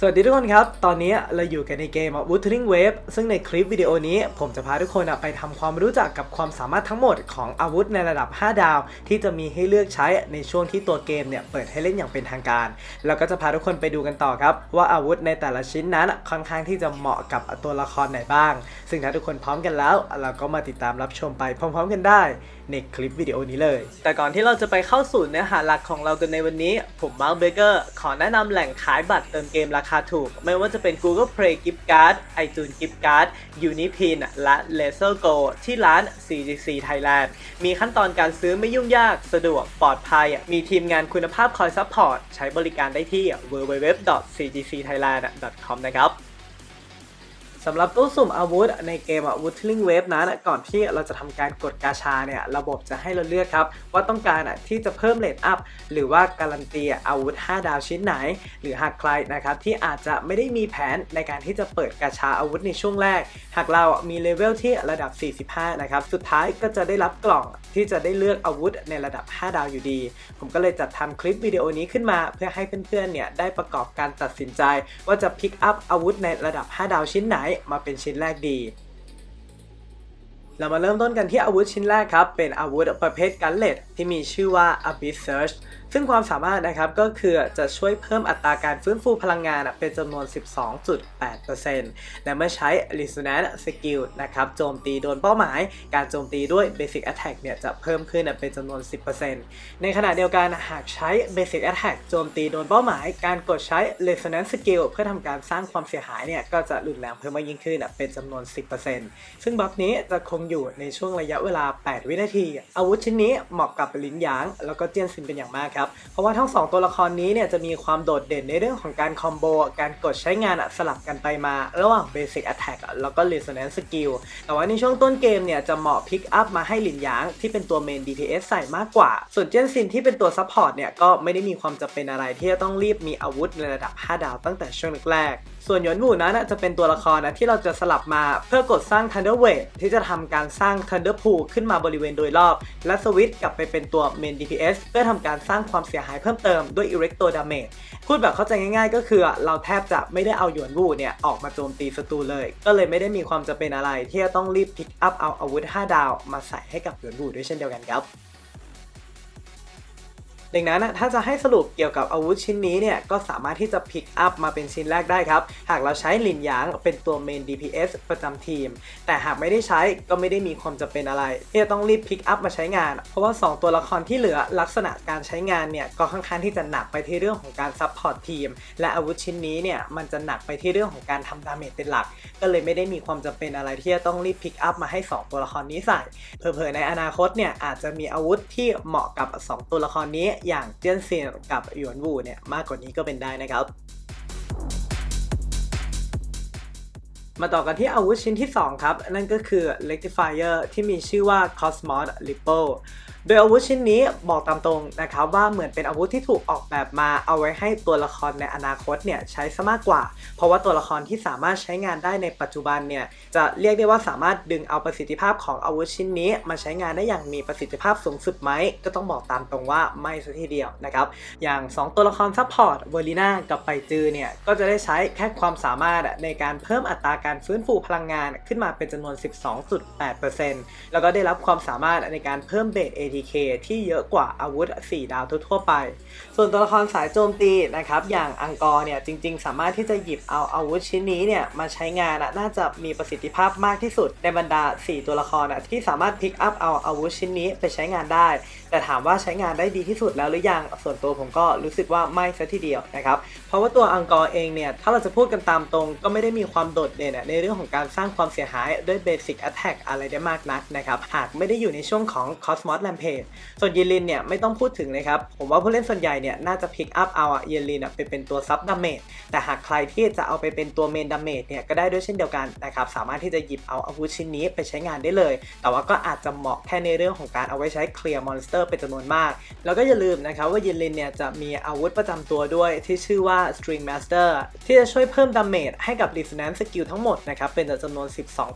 สวัสดีทุกคนครับ ตอนนี้เราอยู่กันในเกม Wuthering Wave ซึ่งในคลิปวิดีโอนี้ ผมจะพาทุกคนไปทำความรู้จักกับความสามารถทั้งหมดของอาวุธในระดับ 5 ดาว ที่จะมีให้เลือกใช้ในช่วงที่ตัวเกมเนี่ยเปิดให้เล่นอย่างเป็นทางการแล้วก็จะพาทุกคนไปดูกันต่อครับ ว่าอาวุธในแต่ละชิ้นนั้นค่อนข้างที่จะเหมาะกับตัวละครไหนบ้าง ซึ่งถ้าทุกคนพร้อมกันแล้ว เราก็มาติดตามรับชมไปพร้อม ๆ กันได้ในคลิปวิดีโอนี้เลย แต่ก่อนที่เราจะไปเข้าสู่เนื้อหาหลักของเรากันในวันนี้ ผมมาร์คเบเกอร์ขอแนะนำแหล่งขายบัตรเติมเกมราคาถูก ไม่ว่าจะเป็น Google Play Gift Card iTunes Gift Card Unipin และ Laser Go ที่ร้าน CGC Thailand มีขั้นตอนการซื้อไม่ยุ่งยาก สะดวก ปลอดภัย มีทีมงานคุณภาพคอยซัพพอร์ต ใช้บริการได้ที่ www.cgcthailand.com นะครับ สำหรับตู้สุ่มอาวุธในเกมอาวุธทิลิงเวฟนั้นก่อนที่เราจะทำการกดกาชาเนี่ยระบบจะให้เราเลือกครับว่าต้องการที่จะเพิ่มเลทอัพหรือว่าการันตีอาวุธ 5 ดาวชิ้นไหน หรือหากใครนะครับที่อาจจะไม่ได้มีแผนในการที่จะเปิดกาชาอาวุธในช่วงแรก หากเรามีเลเวลที่ระดับ 45 นะครับสุดท้ายก็จะได้รับกล่องที่จะได้เลือกอาวุธในระดับ 5 ดาวอยู่ดี ผมก็เลยจัดทำคลิปวิดีโอนี้ขึ้นมาเพื่อให้เพื่อนๆเนี่ยได้ประกอบการตัดสินใจ ว่าจะพิกอัพอาวุธในระดับ 5 ดาวชิ้นไหนมาเป็นชิ้นแรกดี เรามาเริ่มต้นกันที่อาวุธชิ้นแรกครับ เป็นอาวุธประเภทกันเลตที่มีชื่อว่า Abyss Search ซึ่งความสามารถนะครับก็คือจะช่วยเพิ่มอัตราการฟื้นฟูพลังงานเป็นจำนวน 12.8%และเมื่อใช้ Resonance Skill นะครับโจมตีโดนเป้าหมาย การโจมตีด้วย Basic Attack เนี่ยจะเพิ่มขึ้นเป็นจำนวน 10%ในขณะเดียวกันหากใช้ Basic Attack โจมตีโดนเป้าหมาย การกดใช้ Resonance Skill เพื่อทำการสร้างความเสียหายเนี่ยก็จะรุนแรงเพิ่มมากยิ่งขึ้นเป็นจำนวน 10%ซึ่งบัฟนี้จะคงอยู่ในช่วงระยะเวลา 8 วินาที อาวุธชิ้นนี้เหมาะกับลินหยาง แล้วก็เจียนซินเป็นอย่างมากครับเพราะว่าทั้ง 2 ตัวละครนี้เนี่ยจะมีความโดดเด่นในเรื่องของการคอมโบการกดใช้งานสลับกันไปมา ระหว่าง Basic Attack แล้วก็ Resonance Skill แต่ว่าในช่วงต้นเกมเนี่ยจะเหมาะพิกอัพมาให้หลินหยางที่เป็นตัวเมน DPS ใส่มากกว่า ส่วนเจนซินที่เป็นตัวซัพพอร์ตเนี่ยก็ไม่ได้มีความจำเป็นอะไรที่จะต้องรีบมีอาวุธในระดับ 5 ดาวตั้งแต่ช่วงแรกๆ ส่วนหยวนหมู่นั้นจะเป็นตัวละครนะที่เราจะสลับมาเพื่อกดสร้าง Thunder Wave ที่จะทำการสร้าง Thunder Pool ขึ้นมาบริเวณโดยรอบ และสวิตช์กลับไปเป็นตัว Main DPS เพื่อทำการสร้างความเสียหายเพิ่มเติมด้วย Erecto Damage พูดแบบเข้าใจง่ายๆ ก็คือเราแทบจะไม่ได้เอาหยวนวูเนี่ยออกมาโจมตีศัตรูเลย ก็เลยไม่ได้มีความจำเป็นอะไรที่จะต้องรีบพิกอัพเอาอาวุธ 5 ดาวมาใส่ให้กับหยวนวูด้วยเช่นเดียวกันครับ ดังนั้นถ้าจะให้สรุปเกี่ยวกับอาวุธชิ้นนี้เนี่ยก็สามารถที่จะพิกอัพมาเป็นชิ้นแรกได้ครับ หากเราใช้หลินหยางเป็นตัวเมน DPS ประจำทีม แต่หากไม่ได้ใช้ก็ไม่ได้มีความจำเป็นอะไรที่จะต้องรีบพิกอัพมาใช้งาน เพราะว่า 2 ตัวละครที่เหลือลักษณะการใช้งานเนี่ยก็ค่อนข้างที่จะหนักไปที่เรื่องของการซัพพอร์ตทีมและอาวุธชิ้นนี้เนี่ยมันจะหนักไปที่เรื่องของการทำดาเมจเป็นหลัก ก็เลยไม่ได้มีความจำเป็นอะไรที่จะต้องรีบพิกอัพมาให้ 2 ตัวละครนี้ใส่เผลอๆในอนาคตเนี่ยอาจจะมีอาวุธที่เหมาะกับ 2 ตัวละครนี้อย่างเจียนเซียนกับหยวนวูเนี่ยมากกว่านี้ก็เป็นได้นะครับ มาต่อกันที่อาวุธชิ้นที่ 2 ครับ นั่นก็คือ Rectifier ที่มีชื่อว่า Cosmos Ripple โดยอาวุธชิ้นนี้บอกตามตรงนะครับว่าเหมือนเป็นอาวุธที่ถูกออกแบบมาเอาไว้ให้ตัวละครในอนาคตเนี่ยใช้ซะมากกว่า เพราะว่าตัวละครที่สามารถใช้งานได้ในปัจจุบันเนี่ยจะเรียกได้ว่าสามารถดึงเอาประสิทธิภาพของอาวุธชิ้นนี้ มาใช้งานได้อย่างมีประสิทธิภาพสูงสุดไหมก็ต้องบอกตามตรงว่าไม่ซะทีเดียวนะครับอย่าง 2 ตัวละครซัพพอร์ตเวอร์ลีนากับไปจือเนี่ยก็จะได้ใช้แค่ความสามารถในการเพิ่มอัตราการฟื้นฟูพลังงานขึ้นมาเป็นจำนวน 12.8%แล้วก็ได้รับความสามารถในการเพิ่มเบส ATK ที่เยอะกว่าอาวุธ 4 ดาวทั่วไป ส่วนตัวละครสายโจมตีนะครับอย่างอังกอร์เนี่ยจริง ๆ สามารถที่จะหยิบเอาอาวุธชิ้นนี้เนี่ยมาใช้งานน่าจะมีประสิทธิภาพมากที่สุดในบรรดา 4 ตัวละครที่สามารถพิกอัพเอาอาวุธชิ้นนี้ไปใช้งานได้แต่ถามว่าใช้งานได้ดีที่สุดแล้วหรือยังส่วนตัวผมก็รู้สึกว่าไม่ซะทีเดียวนะครับเพราะว่าตัวอังกอร์เองเนี่ยถ้าเราจะพูดกันตามตรง ก็ไม่ได้มีความโดดเด่นในเรื่องของการสร้างความเสียหายด้วยเบสิกแอ t แทกอะไรได้มากนักนะครับหากไม่ได้อยู่ในช่วงของ Cosmos Rampage ส่วนเยลินเนี่ยไม่ต้องพูดถึงเลยครับผมว่าผู้เล่นส่วนใหญ่เนี่ยน่าจะพิกอัพเอาเยลินไปเป็นตัวซับดาเมจแต่หากใครที่จะเอาไปเป็นตัวเมนดาเมจเนี่ยก็ได้ด้วยเช่นเดียวกันนะครับสามารถที่จะหยิบเอาอาวุธชิ้นนี้ไปใช้งานได้เลย แต่ว่าก็อาจจะเหมาะแค่ในเรื่องของการเอาไว้ใช้เคลียร์มอนสเต Master เป็นจำนวนมาก แล้วก็อย่าลืมนะครับว่ายินลินเนี่ยจะมีอาวุธประจำตัวด้วยที่ชื่อว่า String Master ที่จะช่วยเพิ่มดาเมจให้กับ Resonance Skill ทั้งหมดนะครับเป็นจำนวน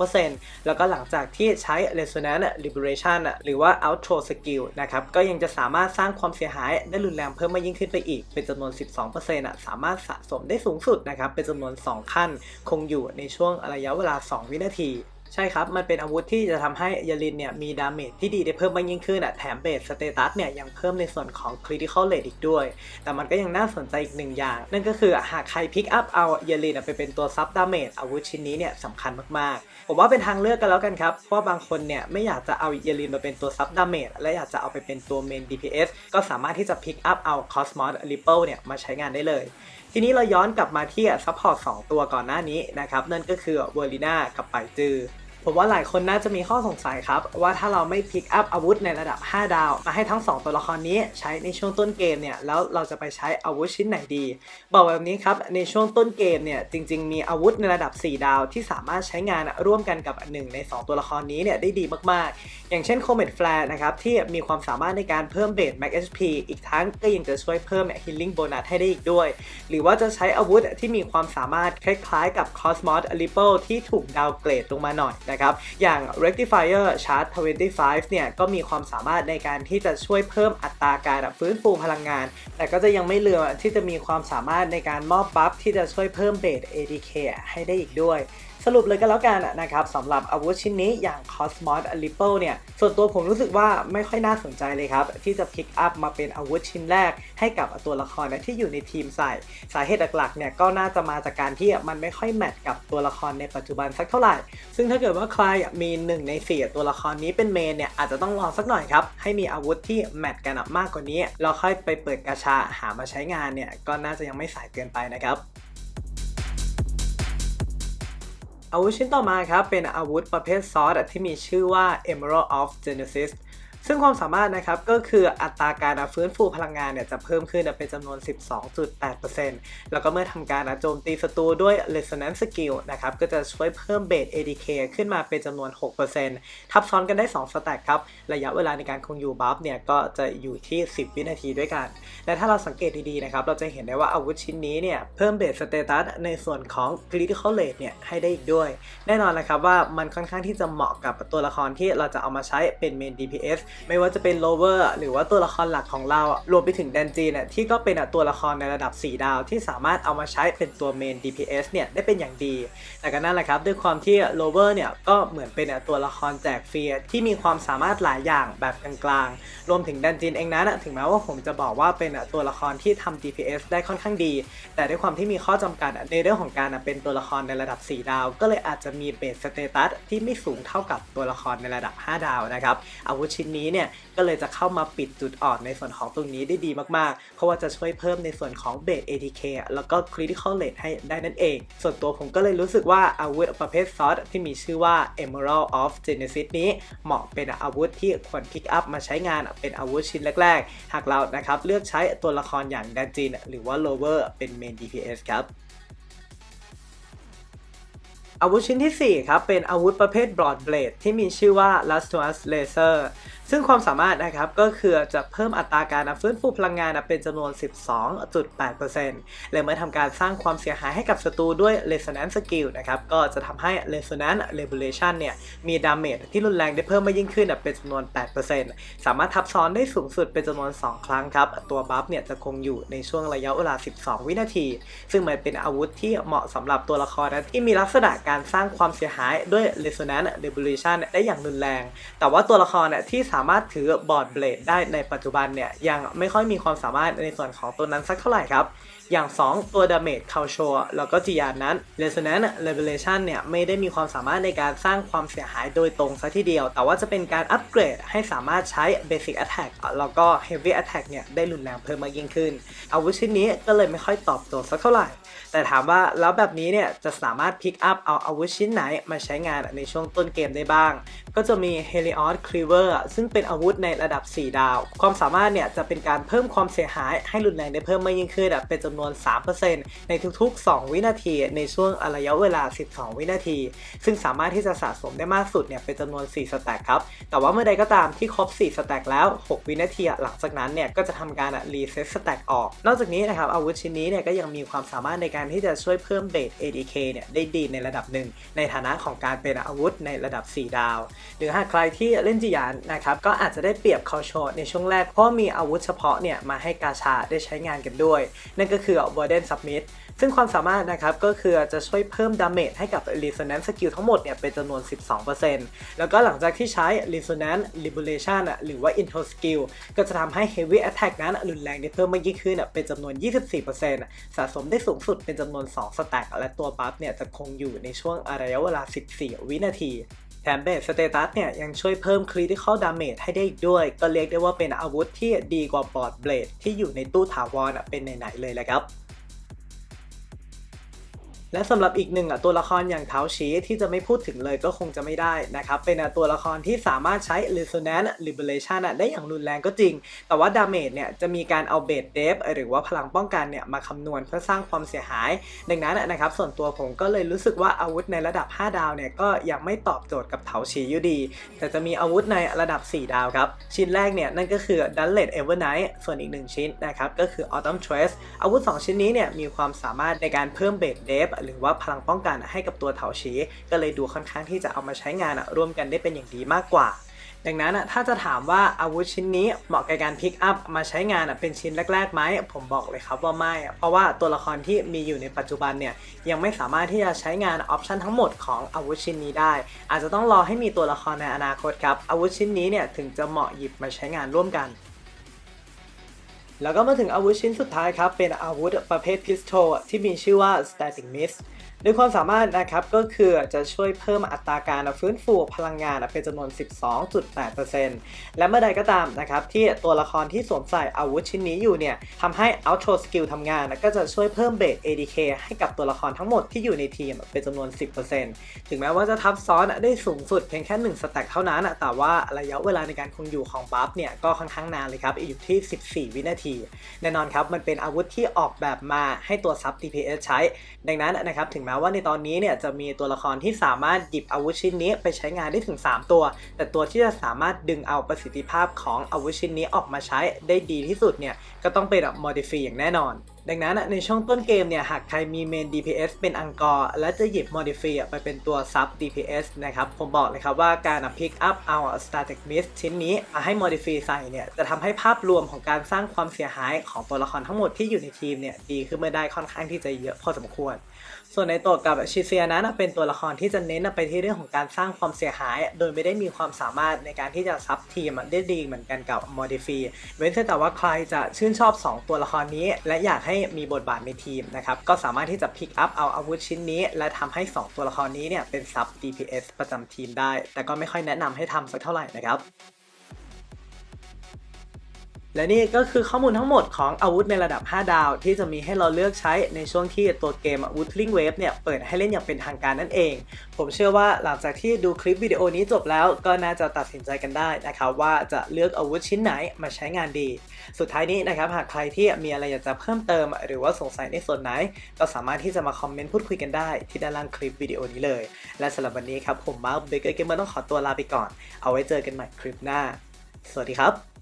12%แล้วก็หลังจากที่ใช้ Resonance Liberation หรือว่า Outro Skill นะครับก็ยังจะสามารถสร้างความเสียหายได้รุนแรงเพิ่มมากยิ่งขึ้นไปอีก เป็นจำนวน 12%อะสามารถสะสมได้สูงสุดนะครับเป็นจำนวน 2 ขั้น คงอยู่ในช่วงระยะเวลา 2 วินาที ใช่ครับ มันเป็นอาวุธที่จะทำให้ยาลินเนี่ยมีดาเมจที่ดีได้เพิ่มมากยิ่งขึ้นอะแถมเบสสเตตัสเนี่ยยังเพิ่มในส่วนของ Critical Rate อีกด้วย แต่มันก็ยังน่าสนใจอีกหนึ่งอย่าง นั่นก็คือหากใครพิกอัพเอายาลินไปเป็นตัวซับดาเมจอาวุธชิ้นนี้เนี่ยสำคัญมากๆ ผมว่าเป็นทางเลือกกันแล้วกันครับ เพราะบางคนเนี่ยไม่อยากจะเอาเยลินมาเป็นตัวซับดาเมจและอยากจะเอาไปเป็นตัวเมน DPS ก็สามารถที่จะพิกอัพเอา Cosmos Ripple เนี่ยมาใช้งานได้เลยทีนี้เราย้อนกลับมาที่ซัพพอร์ต2ตัวก่อนหน้านี้นะครับ นั่นก็คือเวอร์ลิน่ากับไปจือ ผมว่าหลายคนน่าจะมีข้อสงสัยครับ ว่าถ้าเราไม่พิกอัพอาวุธในระดับ 5 ดาว มาให้ทั้ง 2 ตัวละครนี้ใช้ในช่วงต้นเกมเนี่ย แล้วเราจะไปใช้อาวุธชิ้นไหนดี บอกแบบนี้ครับ ในช่วงต้นเกมเนี่ย จริง ๆ มีอาวุธในระดับ 4 ดาว ที่สามารถใช้งานร่วมกันกับหนึ่งใน 2 ตัวละครนี้เนี่ยได้ดีมากๆ อย่างเช่น Comet Flare นะครับที่มีความสามารถในการเพิ่มเบส Max HP อีกทั้งก็ยังจะช่วยเพิ่ม Healing Bonus ให้ได้อีกด้วย หรือว่าจะใช้อาวุธที่มีความสามารถคล้ายๆ กับ Cosmos Ripple ที่ถูกดาวเกรดลงมาหน่อยนะครับ อย่าง Rectifier Charge 25 เนี่ย ก็มีความสามารถในการที่จะช่วยเพิ่มอัตราการฟื้นฟูพลังงาน แต่ก็จะยังไม่เหลือที่จะมีความสามารถในการมอบบัฟที่จะช่วยเพิ่มเบส ADK ให้ได้อีกด้วย สรุปเลยก็แล้วกันนะครับสำหรับอาวุธชิ้นนี้อย่าง Cosmos Ripple เนี่ยส่วนตัวผมรู้สึกว่าไม่ค่อยน่าสนใจเลยครับ ที่จะพิกอัพมาเป็นอาวุธชิ้นแรก ให้กับตัวละครที่อยู่ในทีมใส่ สาเหตุหลักๆเนี่ยก็น่าจะมาจากการที่มันไม่ค่อยแมทกับตัวละครในปัจจุบันสักเท่าไหร่ ซึ่งถ้าเกิดว่าใครมี1ใน4ตัวละครนี้เป็นเมนเนี่ยอาจจะต้องรอสักหน่อยครับให้มีอาวุธที่แมทกันมากกว่านี้เราค่อยไปเปิดกาชาหามาใช้งานเนี่ยก็น่าจะยังไม่สายเกินไปนะครับ อาวุธชิ้นต่อมาครับ เป็นอาวุธประเภทซอสที่มีชื่อว่า Emerald of Genesis ซึ่งความสามารถนะครับก็คืออัตราการฟื้นฟูพลังงานเนี่ยจะเพิ่มขึ้นเป็นจำนวน 12.8%แล้วก็เมื่อทำการโจมตีศัตรูด้วย Resonance Skill นะครับก็จะช่วยเพิ่มเบส ADK ขึ้นมาเป็นจำนวน 6%ทับซ้อนกันได้ 2 สแต็กครับระยะเวลาในการคงอยู่บัฟเนี่ยก็จะอยู่ที่ 10 วินาทีด้วยกัน และถ้าเราสังเกตดีๆนะครับเราจะเห็นได้ว่าอาวุธชิ้นนี้เนี่ยเพิ่มเบสสเตตัสในส่วนของ Critical Rate เนี่ยให้ได้อีกด้วย แน่นอนนะครับว่ามันค่อนข้างที่จะเหมาะกับตัวละครที่เราจะเอามาใช้เป็นเมน DPS ไม่ว่าจะเป็นโลเวอร์หรือว่าตัวละครหลักของเรารวมไปถึงแดนจีเนี่ยที่ก็เป็นตัวละครในระดับ 4 ดาว ที่สามารถเอามาใช้เป็นตัวเมน DPS เนี่ยได้เป็นอย่างดี แต่ก็นั่นแหละครับ ด้วยความที่โลเวอร์เนี่ยก็เหมือนเป็นตัวละครแจกฟรีที่มีความสามารถหลายอย่างแบบกลางๆ รวมถึงแดนจีนเองนั้นถึงแม้ว่าผมจะบอกว่าเป็นตัวละครที่ทำ DPS ได้ค่อนข้างดี แต่ด้วยความที่มีข้อจำกัดในเรื่องของการเป็นตัวละครในระดับ 4 ดาว ก็เลยอาจจะมีเบสสเตตัสที่ไม่สูงเท่ากับตัวละครในระดับ 5 ดาวนะครับอาวุธชิ้นนี้เนี่ยก็เลยจะเข้ามาปิดจุดอ่อนในส่วนของตรงนี้ได้ดีมากๆ เพราะว่าจะช่วยเพิ่มในส่วนของเบส ATK แล้วก็ Critical Rate ให้ได้นั่นเอง ส่วนตัวผมก็เลยรู้สึกว่าอาวุธประเภทซอสที่มีชื่อว่า Emerald of Genesis นี้เหมาะเป็นอาวุธที่ควรพิกอัพมาใช้งานเป็นอาวุธชิ้นแรกๆ หากเรานะครับเลือกใช้ตัวละครอย่างดันจินหรือว่า Lower เป็น Main DPS ครับอาวุธชิ้นที่ 4 ครับ เป็นอาวุธประเภท Broad Blade ที่มีชื่อว่า Lustrous Laser ซึ่งความสามารถนะครับก็คือจะเพิ่มอัตราการฟื้นฟูพลังงานเป็นจำนวน 12.8%และเมื่อทำการสร้างความเสียหายให้กับศัตรูด้วย Resonance Skill นะครับก็จะทำให้ Resonance Revolution เนี่ยมีดาเมจที่รุนแรงได้เพิ่มมากยิ่งขึ้นเป็นจำนวน 8%สามารถทับซ้อนได้สูงสุดเป็นจำนวน 2 ครั้งครับ ตัวบัฟเนี่ยจะคงอยู่ในช่วงระยะเวลา 12 วินาที ซึ่งมันเป็นอาวุธที่เหมาะสำหรับตัวละครนะที่มีลักษณะการสร้างความเสียหายด้วย Resonance Revolution ได้อย่างรุนแรง แต่ว่าตัวละครเนี่ยที่สาามารถถือบอร์ดเบลดได้ในปัจจุบันเนี่ยยังไม่ค่อยมีความสามารถในส่วนของตัวนั้นสักเท่าไหร่ครับ อย่าง 2 ตัวดาเมจคาโชแล้วก็จียานนั้น Resonance Revelation เนี่ยไม่ได้มีความสามารถในการสร้างความเสียหายโดยตรงซะทีเดียว แต่ว่าจะเป็นการอัปเกรดให้สามารถใช้ Basic Attack แล้วก็ Heavy Attack เนี่ยได้รุนแรงเพิ่มมากยิ่งขึ้น อาวุธชิ้นนี้ก็เลยไม่ค่อยตอบโจทย์สักเท่าไหร่ แต่ถามว่าแล้วแบบนี้เนี่ยจะสามารถพิกอัพเอาอาวุธชิ้นไหนมาใช้งานในช่วงต้นเกมได้บ้าง ก็จะมี Helios Cleaver ซึ่งเป็นอาวุธในระดับ 4 ดาว ความสามารถเนี่ยจะเป็นการเพิ่มความเสียหายให้รุนแรงได้เพิ่มมากยิ่งขึ้นเป็นจำนวนวน 3%ในทุกๆ 2 วินาทีในช่วงระยะเวลา 12 วินาที ซึ่งสามารถที่จะสะสมได้มากสุดเนี่ยเป็นจำนวน 4 สแต็กครับ แต่ว่าเมื่อใดก็ตามที่ครบ 4 สแต็กแล้ว 6 วินาทีหลังจากนั้นเนี่ยก็จะทำการรีเซ็ตสแต็กออก นอกจากนี้นะครับอาวุธชิ้นนี้เนี่ยก็ยังมีความสามารถในการที่จะช่วยเพิ่มเบส ADK เนี่ยได้ดีในระดับหนึ่งในฐานะของการเป็นอาวุธในระดับ 4 ดาว หรือหากใครที่เล่นจียานนะครับก็อาจจะได้เปรียบคาโชในช่วงแรกเพราะมีอาวุธเฉพาะเนี่ยมาให้กาชาได้ใช้งานกันด้วย นั่นก็คือ Warden Submit ซึ่งความสามารถนะครับก็คือจะช่วยเพิ่มดาเมจให้กับ Resonance Skill ทั้งหมดเนี่ยเป็นจำนวน 12%แล้วก็หลังจากที่ใช้ Resonance Liberation อะหรือว่า Intel Skill ก็จะทำให้ Heavy Attack นั้นรุนแรงได้เพิ่มมากยิ่งขึ้นเป็นจำนวน 24%สะสมได้สูงสุดเป็นจำนวน 2 สแต็กและตัวบัฟเนี่ยจะคงอยู่ในช่วงระยะเวลา 14 วินาที แถมเบสสเตตัสเนี่ยยังช่วยเพิ่มคริติคอลดาเมจให้ได้อีกด้วย ก็เรียกได้ว่าเป็นอาวุธที่ดีกว่าบอร์ดเบลดที่อยู่ในตู้ถาวรอะเป็นไหนๆเลยแหละครับ และสำหรับอีกหนึ่งอะตัวละครอย่างเท้าชีที่จะไม่พูดถึงเลยก็คงจะไม่ได้นะครับ เป็นตัวละครที่สามารถใช้ Resonance Liberation อะได้อย่างรุนแรงก็จริง แต่ว่าดาเมจเนี่ยจะมีการเอาเบสเดฟหรือว่าพลังป้องกันเนี่ยมาคำนวณเพื่อสร้างความเสียหาย ดังนั้นนะครับส่วนตัวผมก็เลยรู้สึกว่าอาวุธในระดับ 5 ดาวเนี่ยก็ยังไม่ตอบโจทย์กับเถาชีอยู่ดี แต่จะมีอาวุธในระดับ 4 ดาวครับ ชิ้นแรกเนี่ยนั่นก็คือ d u l l e t Evernight ส่วนอีกหนึ่งชิ้นนะครับก็คือ Autumn Trace อาวุธ 2 ชิ้นนี้เนี่ยมีความสามารถในการเพิ่มเบสเดฟหรือว่าพลังป้องกันให้กับตัวเถาชีก็เลยดูค่อนข้างที่จะเอามาใช้งานร่วมกันได้เป็นอย่างดีมากกว่าดังนั้นถ้าจะถามว่าอาวุธชิ้นนี้เหมาะกับการพิกอัพมาใช้งานเป็นชิ้นแรกๆไหมผมบอกเลยครับว่าไม่ เพราะว่าตัวละครที่มีอยู่ในปัจจุบันเนี่ยยังไม่สามารถที่จะใช้งานออปชันทั้งหมดของอาวุธชิ้นนี้ได้ อาจจะต้องรอให้มีตัวละครในอนาคตครับอาวุธชิ้นนี้เนี่ยถึงจะเหมาะหยิบมาใช้งานร่วมกัน แล้วก็มาถึงอาวุธชิ้นสุดท้ายครับ เป็นอาวุธประเภทพิสโตที่มีชื่อว่า Static Mist โดยความสามารถนะครับก็คือจะช่วยเพิ่มอัตราการฟื้นฟูพลังงานเป็นจำนวน 12.8%และเมื่อใดก็ตามนะครับที่ตัวละครที่สวมใส่อาวุธชิ้นนี้อยู่เนี่ยทำให้ Outro Skill ทำงานก็จะช่วยเพิ่มเบส ADK ให้กับตัวละครทั้งหมดที่อยู่ในทีมเป็นจำนวน 10%ถึงแม้ว่าจะทับซ้อนได้สูงสุดเพียงแค่1สแต็กเท่านั้น แต่ว่าระยะเวลาในการคงอยู่ของบัฟเนี่ยก็ค่อนข้างนานเลยครับอยู่ที่ 14 วินาที แน่นอนครับมันเป็นอาวุธที่ออกแบบมาให้ตัวซับ DPS ใช้ ดังนั้นนะครับถึงม้ว่าในตอนนี้เนี่ยจะมีตัวละครที่สามารถหยิบอาวุธชิ้นนี้ไปใช้งานได้ถึง 3 ตัว แต่ตัวที่จะสามารถดึงเอาประสิทธิภาพของอาวุธชิ้นนี้ออกมาใช้ได้ดีที่สุดเนี่ยก็ต้องเป็น Modify อย่างแน่นอนดังนั้นในช่วงต้นเกมเนี่ยหากใครมีเมน DPS เป็นอังกอร์และจะหยิบ Modify ไปเป็นตัวซับ DPS นะครับ ผมบอกเลยครับว่าการพิกอัพเอา Static Mist ชิ้นนี้มาให้ Modify ใส่เนี่ยจะทำให้ภาพรวมของการสร้างความเสียหายของตัวละครทั้งหมดที่อยู่ในทีมเนี่ยดีขึ้นมาได้ค่อนข้างที่จะเยอะพอสมควร ส่วนในตัวกับชิเซียนั้นเป็นตัวละครที่จะเน้นไปที่เรื่องของการสร้างความเสียหาย โดยไม่ได้มีความสามารถในการที่จะซับทีมได้ดีเหมือนกันกับ Modify เว้นแต่ว่าใครจะชื่นชอบ 2 ตัวละครนี้ และอยากให้มีบทบาทในทีมนะครับก็สามารถที่จะพิกอัพเอาอาวุธชิ้นนี้ และทำให้ 2 ตัวละครนี้เนี่ยเป็นซับ DPS ประจำทีมได้ แต่ก็ไม่ค่อยแนะนำให้ทำสักเท่าไหร่นะครับ และนี่ก็คือข้อมูลทั้งหมดของอาวุธในระดับ 5 ดาว ที่จะมีให้เราเลือกใช้ในช่วงที่ตัวเกม Woodling Wave เนี่ยเปิดให้เล่นอย่างเป็นทางการนั่นเอง ผมเชื่อว่าหลังจากที่ดูคลิปวิดีโอนี้จบแล้วก็น่าจะตัดสินใจกันได้นะครับว่าจะเลือกอาวุธชิ้นไหนมาใช้งานดี สุดท้ายนี้นะครับหากใครที่มีอะไรอยากจะเพิ่มเติม หรือว่าสงสัยในส่วนไหน ก็สามารถที่จะมาคอมเมนต์พูดคุยกันได้ที่ด้านล่างคลิปวิดีโอนี้เลย และสำหรับวันนี้ครับผมมาร์คเบเกอร์เกมเมอร์ต้องขอตัวลาไปก่อน เอาไว้เจอกันใหม่คลิปหน้า สวัสดีครับ